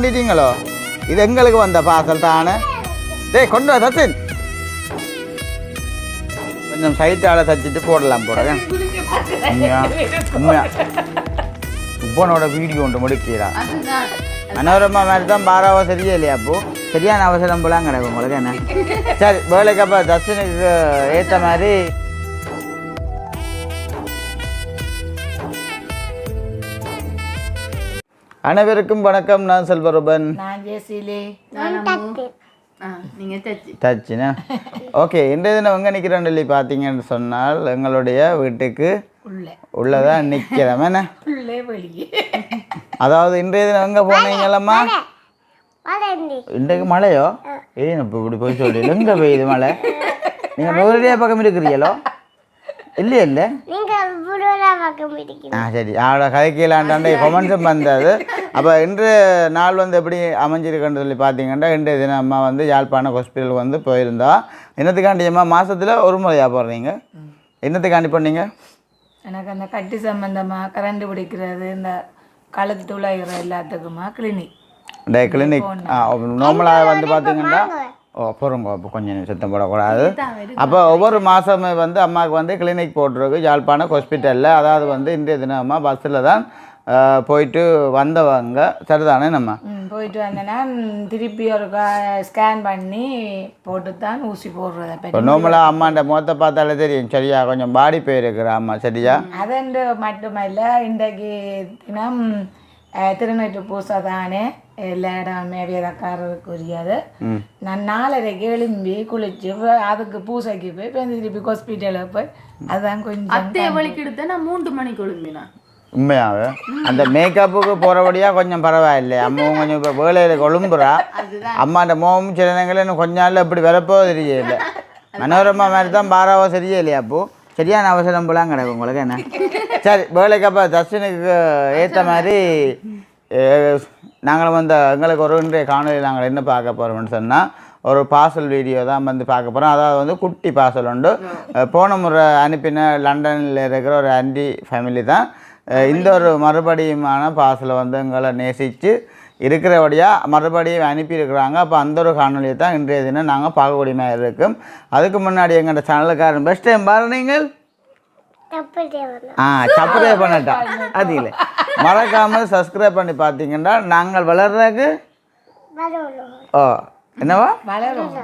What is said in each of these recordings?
பண்ணிட்டீங்களோ இது எங்களுக்கு வந்த பார்சல் தானே? டேய் கொண்டு வா சச்சின். கொஞ்சம் சைட்டால தச்சிட்டு போடலாம் போடுறேன் உண்மையா? உண்மையா? உப்பனோட வீடியோ ஒன்று முடிக்கிறா மனோரமா மாதிரி தான் பாராவோ சரியா இல்லையா அப்போ? சரியான அவசரம் போலாம் கிடக்கும் உங்களுக்கு என்ன சரி வேலைக்கு அப்போ தர்ஷனுக்கு ஏற்ற மாதிரி அனைவருக்கும் வணக்கம். நான் செல்வரூபன். நான் ஜெசிலே. ஆ நீங்க தச்சு. டச்சுனா ஓகே இன்றைய தினம் எங்கே நிற்கிறோம் சொல்லி பார்த்தீங்கன்னு சொன்னால் எங்களுடைய வீட்டுக்கு உள்ள. உள்ளதான் நிற்கிறோம் என்ன? அதாவது இன்றைய தினம் எங்கே போனீங்களம்மா? இன்றைக்கு மழையோ? ஏன் இப்போ இப்படி போய் சொல்லி எங்கே பெய்யுது மழை? நீங்கள் நூறுடியா பக்கம் இருக்கிறீங்களோ? இல்லையா இல்லை? ஆ சரி. அவளோட கதைக்கலாண்டாண்ட கொமெண்ட்ஸும் வந்தது. அப்போ இன்று நாள் வந்து எப்படி அமைஞ்சிருக்குன்னு சொல்லி பார்த்தீங்கன்னா இன்றைய தினம் அம்மா வந்து யாழ்ப்பாணம் ஹாஸ்பிட்டலுக்கு வந்து போயிருந்தா. என்னத்துக்காண்டி அம்மா மாதத்தில் ஒரு முறையா போடுறீங்க? என்னத்துக்காண்டி பண்ணீங்க எனக்கு அந்த கட்டி சம்பந்தமா கரண்ட் பிடிக்கிறது இந்த கழுத்து துளைகிற எல்லாத்துக்குமா கிளினிக் இந்த கிளினிக் நார்மலாக வந்து பார்த்தீங்கன்னா பொறுங்க அப்போ கொஞ்சம் சுத்தம் போடக்கூடாது. அப்போ ஒவ்வொரு மாதமே வந்து அம்மாவுக்கு வந்து கிளினிக் போட்டிருக்கு யாழ்ப்பாணம் ஹாஸ்பிட்டலில் அதாவது வந்து இன்றைய தினம் அம்மா பஸ்ஸில் தான் போயிட்டு வந்தவங்க. சரிதானே நம்ம? போயிட்டு வந்தேன்னா திருப்பி ஒரு ஸ்கேன் பண்ணி போட்டு தான் ஊசி போடுறத இப்போ பற்றி நார்மலாக அம்மாண்ட முகத்தை பார்த்தாலே தெரியும். சரியா கொஞ்சம் பாடி போயிருக்கிற அம்மா சரியா? அதன்று மட்டுமல்ல இன்றைக்கு தினம் திருநெற்று பூசை தானே எல்லா இடம் மேவியதக்காரருக்குரியது. ம். நான் நாலரைக்கு எழும்பி குளிச்சு அதுக்கு பூசைக்கு போய் இப்போ திருப்பி ஹாஸ்பிட்டலுக்கு போய் அதுதான் கொஞ்சம் அத்தைய வலிக்கு எடுத்த நான் மூன்று மணிக்கு எழும்பினேன் உண்மையாவே? அந்த மேக்கப்புக்கு போகிறபடியாக கொஞ்சம் பரவாயில்லை. அம்மாவும் கொஞ்சம் இப்போ வேலையில் கொழும்புறா. அம்மாண்ட மோமும் சில நேரங்களில் கொஞ்ச நாளில் இப்படி வரப்போ தெரியல. மனோரமா மாதிரி தான் பாராவோ சரியே இல்லையா அப்போ? சரியான அவசரம் போலாம் கிடக்கும் உங்களுக்கு என்ன? சரி வேலைக்கு அப்போ தர்ஷனுக்கு ஏற்ற மாதிரி நாங்களும் வந்து எங்களுக்கு ஒரு இன்றைய காணொலி நாங்கள் என்ன பார்க்க போகிறோம்னு சொன்னால் ஒரு பார்சல் வீடியோ தான் வந்து பார்க்க போகிறோம் அதாவது வந்து குட்டி பார்சல் உண்டு. போன முறை அனுப்பின லண்டனில் இருக்கிற ஒரு ஆண்டி ஃபேமிலி தான் இந்த ஒரு மறுபடியுமான பார்சலை வந்து எங்களை நேசித்து இருக்கிறபடியாக மறுபடியும் அனுப்பியிருக்கிறாங்க. அப்போ அந்த ஒரு காணொலியை தான் இன்றைய தினம் நாங்கள் பார்க்கக்கூடிய மாதிரி இருக்கும். அதுக்கு முன்னாடி எங்களோட சேனலுக்காரன் பெஸ்ட் டைம் நீங்கள். ஆ சப்ஸ்கிரைப் பண்ணட்டோம் அது இல்லை. மறக்காமல் சப்ஸ்கிரைப் பண்ணி பார்த்தீங்கன்னா நாங்கள் வளர்றதுக்கு ஓ என்னவா? வளரும்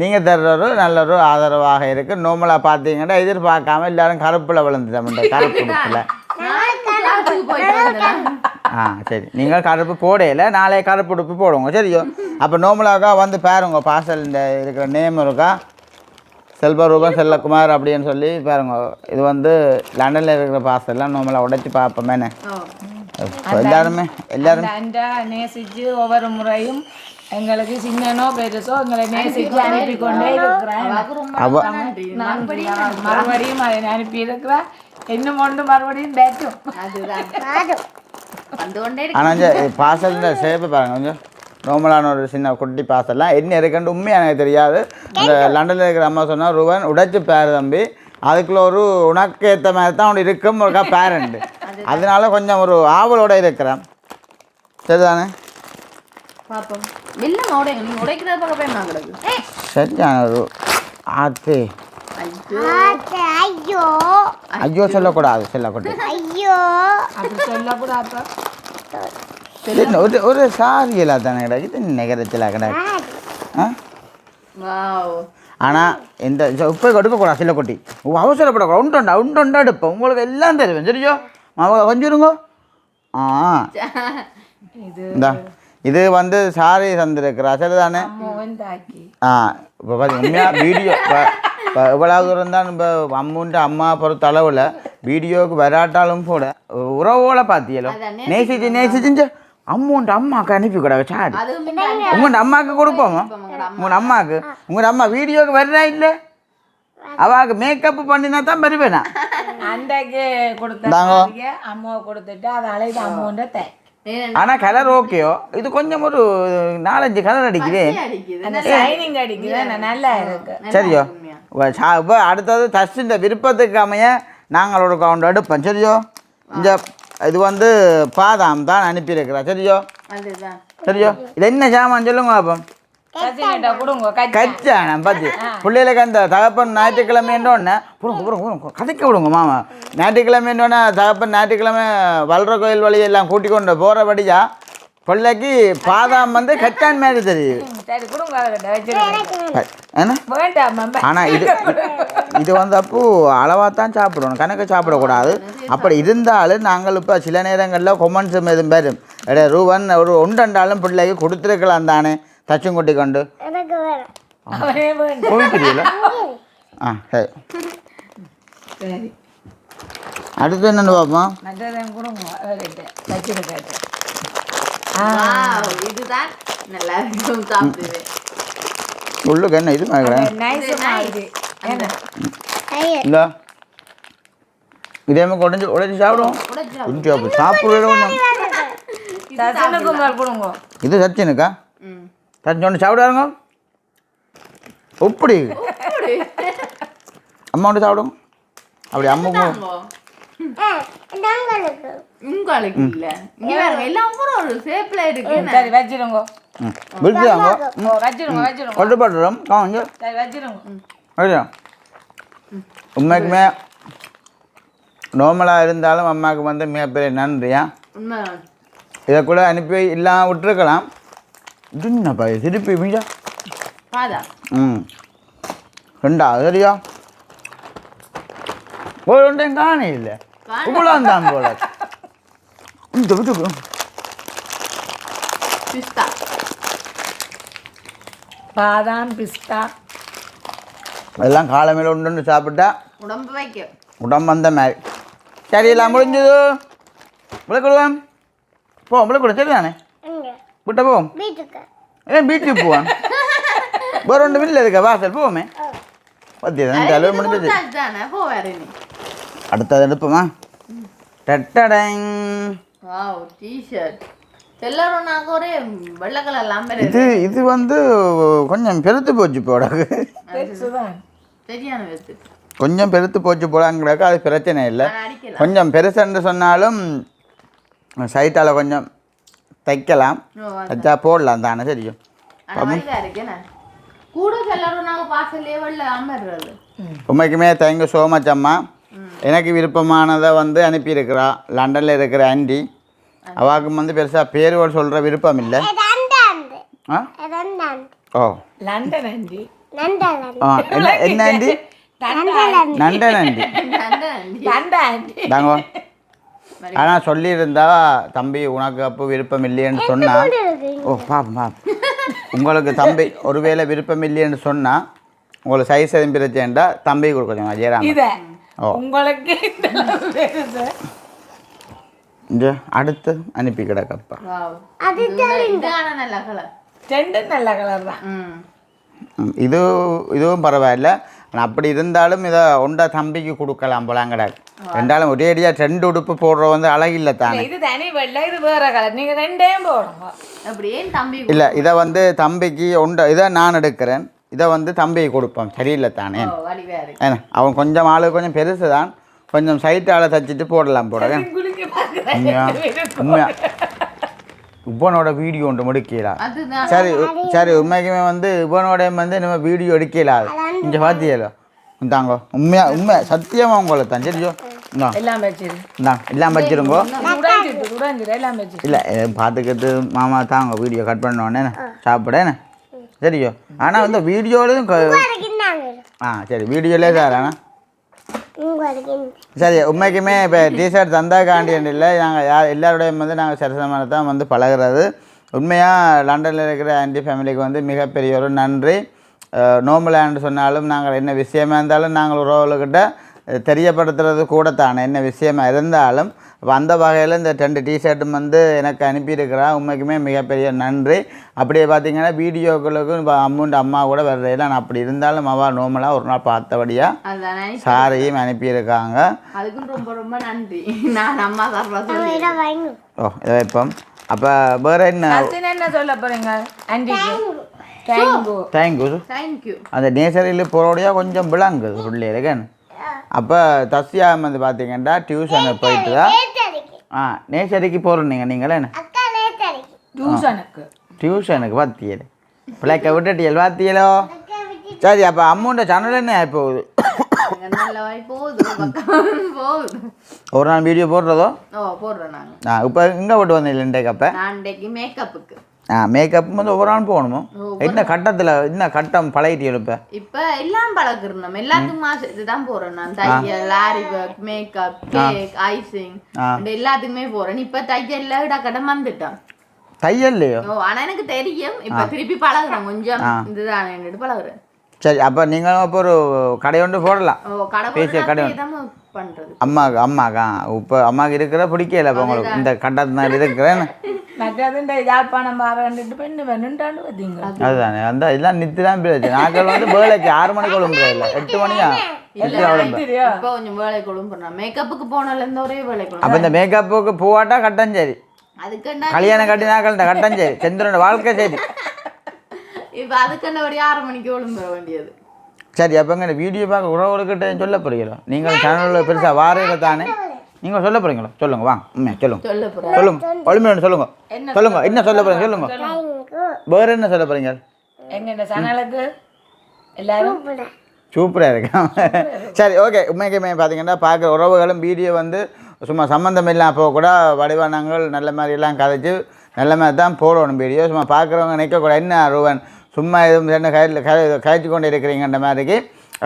நீங்கள் தர்ற ஒரு நல்ல ஒரு ஆதரவாக இருக்குது நோமலாக பார்த்தீங்கன்னா எதிர்பார்க்காம எல்லாரும் கருப்பில் விழுந்துட்டோம் இந்த கருப்பு உடுப்புல. ஆ சரி. நீங்கள் கருப்பு போடையில நாளைய கருப்பு உடுப்பு போடுவோங்க சரியோ. அப்போ நோமலாக்கா வந்து பாருங்க பார்சல் இந்த இருக்கிற நேம் இருக்கா? செல்வரூபம் செல்லக்குமார் அப்படின்னு சொல்லி பாருங்க. இது வந்து லண்டனில் இருக்கிற பார்சல்லாம் நோமலாக உடைச்சி பார்ப்போமேனே ஓ எல்லாருமே எல்லாரும் அந்த அண்டா நேசிச்சு ஒவ்வொரு முறையும் எங்களுக்கு சின்னனோ பெருசோ எங்களை நேசிச்சு அனுப்பி கொண்டே இருக்கிறேன் மறுபடியும் அதை அனுப்பி இருக்கிறேன் இன்னும் கொண்டு மறுபடியும் பேட்டும் அதுதான் வந்து கொண்டே இருக்கு. ஆனால் இந்த பார்சல் சேப்பு பாருங்க கொஞ்சம் நார்மலான ஒரு சின்ன குட்டி பார்சல்லாம் என்ன இருக்குன்னு உண்மையாக எனக்கு தெரியாது அந்த லண்டனில் இருக்கிற அம்மா சொன்னால் ரூபன் உடைச்சு பேர் தம்பி அதுக்குள்ள ஒரு உனக்கு ஏற்ற மாதிரி தான் ஒன்று இருக்கும் ஒருக்கா பேரண்ட் அதனால கொஞ்சம் ஒரு ஆவலோட இருக்கிறேன். சரிதானே? பாப்போம். வெள்ளம் உடைங்க. நீங்க உடைக்கிறத பார்க்க பயமா கிடக்கு. சரியான ஆத்து. ஐயோ. ஐயோ. சொல்லக்கூடாது சொல்லக்கூடாது. அப்படி சொல்லக்கூடாது என்ன, ஒரு ஒரு சாரியலா தானே கிடக்கு? இது நகரத்தில் கிடக்கு? ஆனால் இந்த உப்பை கொடுக்கக்கூடாது சில குட்டி அவசரப்படக்கூடாது. உண்டுண்டா உண்டுண்டா எடுப்போம். உங்களுக்கு எல்லாம் தெரியும் சரியோ மாமா கொஞ்சம் இருங்கோ ஆ. இது இந்தா இது வந்து சாரி தந்திருக்கிறா அம்மாவும் தாக்கி ஆ இப்போ பார்த்தீங்க உண்மையாக வீடியோ இப்போ இவ்வளோ தூரம் தான் இப்போ அம்முன்ட்டு அம்மா பொறுத்த அளவில் வீடியோவுக்கு வராட்டாலும் கூட உறவோட பார்த்தியலோ நேசிச்சு நேசிச்சு அம்முன்ட்டு அம்மாவுக்கு அனுப்பி கூட சாடி அதுவும் பின்னாடி உங்கள்ட்ட அம்மாவுக்கு கொடுப்போமா? உங்களோட அம்மாவுக்கு உங்களோட அம்மா வீடியோக்கு வர்றா இல்லை? அவாக்கு மேக்கப் பண்ணினா தான் வருவேனா? அண்டைக்கு கொடுத்த இந்தாங்கோ. சாரியை அம்மாவை கொடுத்துட்டு அதை அழைத்து தே. நேரா ஆனால் கலர் ஓகேயோ இது கொஞ்சம் ஒரு நாலஞ்சு கலர் அடிக்குதே. ஷைனிங் அடிக்குது. அந்த நல்லா இருக்கு. சரியோ? இப்போ அடுத்தது தஸ்டின் விருப்பத்துக்கு அமைய நாங்களோட கவுண்ட் எடுப்போம். சரியோ? இந்த இது வந்து பாதாம் தான் அனுப்பியிருக்கிறா. சரியோ? சரியோ? இது என்ன சாமான் சொல்லுங்க பாப்போம் சசினிட்ட கொடுங்க கச்சா கச்சானம் பத்தி பிள்ளைகளுக்கு அந்த தகப்பன் புடுங்க கதைக்க விடுங்க மாமா. ஞாயிற்றுக்கிழமைன்றோடனே தகப்பன் ஞாயிற்றுக்கிழமை வல்ற கோயில் வழி எல்லாம் கூட்டி கொண்டு போகிறபடியா பிள்ளைக்கு பாதாம் வந்து கச்சான் மாதிரி தெரியுது. ஆனால் இது இது வந்து அப்போ அளவாக தான் சாப்பிடணும் கணக்கு சாப்பிடக்கூடாது. அப்படி இருந்தாலும் நாங்கள் இப்போ சில நேரங்களில் கொமன்ஸும் எதுவும் எடே ரூபன் ஒரு உண்டண்டாலும் பிள்ளைக்கு கொடுத்துருக்கலாம் தானே. தச்சுங்குட்டி கொண்டு அவனே வேண்டாம் போய்க்கிறீங்களா ஆ சரி சரி அடுத்து என்னென்னு பார்ப்போம் உள்ளுக்கு என்ன இது இல்லை இதே மாதிரி உடஞ்சி உடச்சி சாப்பிடுவோம் சாப்பிடுறது கொஞ்சம் இது சச்சினுக்கா ஒன்று சாப்பிடாருங்க எப்படி அம்மா ஒன்று சாப்பிடுங்க அப்படி அம்மாக்கும் உங்களுக்கு இல்ல. இங்க எல்லாம் கூட ஒரு இருக்கு? சரி வச்சிருங்க. வச்சிருங்க சரி வச்சிருங்க. உண்மைக்குமே நார்மலாக இருந்தாலும் அம்மாவுக்கு வந்து மிகப்பெரிய நன்றியா? இதை கூட அனுப்பி இல்லாம விட்டுருக்கலாம். என்னப்பா இது திருப்பி மீஜா பாதா. ம். ரெண்டா சரியா? ஒரு ரெண்டையும் காணே. இல்லை இவ்வளோ தான் போல. இந்த விட்டு பிஸ்தா. பாதாம் பிஸ்தா. அதெல்லாம் காலமையில் ஒன்று சாப்பிட்டா? உடம்பு வைக்க உடம்பு அந்த மாதிரி. சரியெல்லாம் முடிஞ்சது. விளக்கிடுவேன். போ விளக்கிடு சரிதானே? விட்ட போவோம் ஏன் வீட்டுக்கு போவான் வேற ஒன்று வீட்டில் இருக்க வாசல் போவோமே பத்தி தலைவர் முடிஞ்சது தானே போவாரு நீ அடுத்தது எடுப்போமா டட்டடங் வாவ் டிஷர்ட் எல்லாரும் நாங்க ஒரே வெள்ளை கலர் லாம்பர் இது இது வந்து கொஞ்சம் பெருத்து போச்சு போடக்கு சரியான கொஞ்சம் பெருத்து போச்சு போடாங்கிறக்கு அது பிரச்சனை இல்லை கொஞ்சம் பெருசுன்னு சொன்னாலும் சைட்டால் கொஞ்சம் தைக்கலாம் தைச்சா போடலாம் தானே தெரியும் அமர்றது உண்மைக்குமே தேங்க்யூ ஸோ மச் அம்மா எனக்கு விருப்பமானதை வந்து அனுப்பியிருக்கிறா லண்டனில் இருக்கிற ஆண்டி அவாவுக்கு வந்து பெருசாக பேர் சொல்கிற விருப்பம் இல்லை ஆ ஓ லண்டன் ஆண்டி ஆ என்ன என்ன ஆண்டி நண்டன் ஆண்டி தாங்க ஆனால் சொல்லியிருந்தா தம்பி உனக்கு அப்போ விருப்பம் இல்லையேன்னு சொன்னா. ஓ பாப்போம் பாப்போம் உங்களுக்கு தம்பி ஒருவேளை விருப்பம் இல்லையேன்னு சொன்னா உங்களுக்கு சைஸ் எதுவும் பிரச்சனைண்டா தம்பி கொடுக்கணும் ஜெயராம். இத. ஓ. உங்களுக்கு இங்கே அடுத்து அனுப்பி கிடக்கப்பா. நல்ல கலர் ரெண்டு நல்ல கலர் தான். இது இதுவும் பரவாயில்ல. ஆனால் அப்படி இருந்தாலும் இதை ஒண்டா தம்பிக்கு கொடுக்கலாம் கிடக்கு ரெண்டாலும் ஒரே அடியாக ரெண்டு உடுப்பு போடுற வந்து அழகில்லை தானே. இது தனி வெள்ளை இது வேற கலர் நீங்க ரெண்டையும் போடுங்க. அப்படியே தம்பி இல்லை இதை வந்து தம்பிக்கு உண்ட இதை நான் எடுக்கிறேன். இதை வந்து தம்பிக்கு கொடுப்போம். சரியில்லை தானே. ஏன்னா அவன் கொஞ்சம் ஆளு கொஞ்சம் பெருசு தான் கொஞ்சம் சைட்டால் தச்சுட்டு போடலாம் போட குளிக்க உண்மையா? உண்மையா? இவனோட வீடியோ ஒன்று முடிக்கலாம் அதுதான். சரி சரி உண்மைக்குமே வந்து இவனோட வந்து நம்ம வீடியோ எடுக்கலாது இங்கே பார்த்தியலோ இந்தாங்க. உண்மையா உண்மை. சத்தியமாக உங்களை தான் சரியோ எல்லாம் எல்லாம் வச்சிருங்கோ. இல்லை பார்த்துக்கிட்டு மாமா தாங்க வீடியோ கட் பண்ணோன்னே சாப்பிட என்ன சரியோ? ஆனால் வந்து வீடியோலையும் ஆ சரி வீடியோலே சார் ஆனால் சரி உண்மைக்குமே இப்போ டிஷர்ட் தந்தாக்காண்டி இல்லை. நாங்கள் யார் எல்லாரோடையும் வந்து நாங்கள் சரிசமான தான் வந்து பழகுறது. உண்மையாக லண்டனில் இருக்கிற ஆண்டி ஃபேமிலிக்கு வந்து மிகப்பெரிய ஒரு நன்றி. நோம்பலான்னு சொன்னாலும் நாங்கள் என்ன விஷயமா இருந்தாலும் நாங்கள் உறவுகிட்ட தெரியப்படுத்துறது கூட தானே என்ன விஷயமா இருந்தாலும் அந்த வகையில் இந்த ரெண்டு டிஷர்ட்டும் வந்து எனக்கு அனுப்பியிருக்கிறா. உண்மைக்குமே மிகப்பெரிய நன்றி. அப்படியே பார்த்தீங்கன்னா வீடியோக்களுக்கும் இப்போ அம்முண்டு அம்மா கூட வர்றதில்ல நான் அப்படி இருந்தாலும் அவள் நோமலாக ஒரு நாள் பார்த்தபடியாக சாரியும் அனுப்பியிருக்காங்க. ரொம்ப ரொம்ப நன்றி. நான் அம்மா ஓ இதை வைப்போம். அப்போ வேறு என்ன? என்ன சொல்ல போறீங்க? ஆண்டிக்கு தேங்க்யூ தேங்க்யூ தேங்க்யூ அந்த நேசரியில் போகிறோடையா கொஞ்சம் விளங்குது பிள்ளைகளுக்கு அப்போ தஸ்யா வந்து பார்த்தீங்கன்னா டியூஷனுக்கு போயிட்டு தான் ஆ நேசரிக்கு போகிறோம் நீங்கள் டியூஷனுக்கு டியூஷனுக்கு பார்த்தியல் பிள்ளைக்க விட்டுட்டியல் பார்த்தியலோ சரி அப்போ அம்மோண்ட சேனல் என்ன ஆகி போகுது? எங்க ஒரு நாள் வீடியோ போடுறதோ? ஆ இப்போ இங்கே போட்டு வந்தீங்க இன்றைக்கு அப்போ? நான் இன்றைக்கு மேக்கப்புக்கு ஆ மேக்கப் வந்து ஒவ்வொரு நாள் போகணுமோ? என்ன கட்டத்தில் என்ன கட்டம் பழகிட்டியல் இப்போ? இப்ப எல்லாம் பழகுறோம் எல்லாத்துக்கும் மாசம் இதுதான் போறேன் நான். தையல் லாரி ஒர்க் மேக்கப் கேக் ஐசிங். எல்லாத்துக்குமே போறேன் இப்ப தையல்ல இடக்கடம் வந்துட்டான். தையல்லையோ? ஆனா எனக்கு தெரியும். இப்ப திருப்பி பழகுறேன் கொஞ்சம் இதுதான் என்னட்டு பழகுறேன். சரி அப்போ நீங்களும் இப்போ ஒரு கடை ஒன்று போடலாம். பேசிய கடை அம்மாவுக்கு அம்மாக்கா இப்போ அம்மாவுக்கு இருக்கிற பிடிக்கல இப்போ உங்களுக்கு. இந்த கட்டத்தில் இருக்கிறேன் யாழ்ப்பாணம் பாருன்ட்டு பெண்ணு வேணுன்றாண்டு பார்த்தீங்க அதுதானே அந்த இதெல்லாம் நித்து தான் பேச்சு நாங்கள் வந்து வேலைக்கு ஆறு மணிக்கு இல்லை எட்டு மணியா இப்ப கொஞ்சம் வேலை கொழும்புறான் மேக்கப்புக்கு போனால இருந்து ஒரே வேலை கொழும்பு அப்போ இந்த மேக்கப்புக்கு போவாட்டா கட்டம் சரி அதுக்கண்டா கல்யாணம் கட்டினாக்கள் இந்த கட்டம் சரி சந்திரனோட வாழ்க்கை சரி இப்ப அதுக்கண்டபடி ஆறு மணிக்கு ஒழும்புற வேண்டியது சரி அப்போங்க இந்த வீடியோ பார்க்க உறவுகிட்ட சொல்ல போறீங்களோ நீங்கள் சேனலில் பெருசாக தானே நீங்கள் சொல்ல போறீங்களோ? சொல்லுங்க வாங்க. உண்மையா சொல்லுங்க. சொல்லுங்க. ஒளிமையோடு சொல்லுங்க. சொல்லுங்க என்ன சொல்ல போறீங்க? சொல்லுங்க. வேற என்ன சொல்ல போறீங்க? எங்க சேனலுக்கு எல்லாரும்? சூப்பராக இருக்கும் சரி ஓகே. உண்மைக்குமே பார்த்தீங்கன்னா பார்க்குற உறவுகளும் வீடியோ வந்து சும்மா சம்மந்தம் இல்லாமல் போக கூட வடிவானங்கள் நல்ல மாதிரி எல்லாம் கதைச்சு நல்ல மாதிரி தான் போடணும் வீடியோ. சும்மா பார்க்குறவங்க நிற்கக்கூடாது என்ன அருவன்? சும்மா எதுவும் ரெண்டு கையில் கை கழிச்சு கொண்டு இருக்கிறீங்கன்ற மாதிரிக்கு.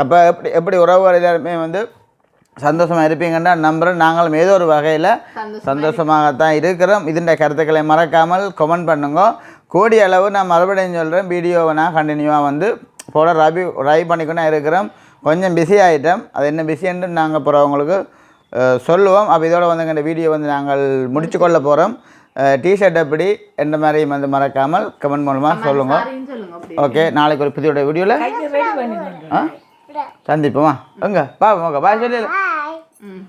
அப்போ எப்படி எப்படி உறவுகள் எல்லாருமே வந்து சந்தோஷமாக இருப்பீங்கன்னா நம்புகிறேன் நாங்களும் ஏதோ ஒரு வகையில் சந்தோஷமாகத்தான் இருக்கிறோம். இதுன்ற கருத்துக்களை மறக்காமல் கமெண்ட் பண்ணுங்க. கோடி அளவு நான் மறுபடியும் சொல்கிறேன் வீடியோவை நான் கண்டினியூவாக வந்து போட ரவி ட்ரை பண்ணிக்கொண்டே இருக்கிறோம். கொஞ்சம் பிஸி ஆகிட்டோம் அது என்ன பிஸின்னு நாங்கள் போகிறவங்களுக்கு சொல்லுவோம். அப்போ இதோட வந்து இந்த வீடியோ வந்து நாங்கள் முடிச்சு கொள்ள போகிறோம் டிஷர்ட் எப்படி எந்த மாதிரியும் வந்து மறக்காமல் கமெண்ட் மூலமாக சொல்லுங்கள் ஓகே நாளைக்கு ஒரு புதியோட வீடியோவில் ஆ? சந்திப்போமா. எங்க? பா உங்க பாய் சொல்லு. ம்.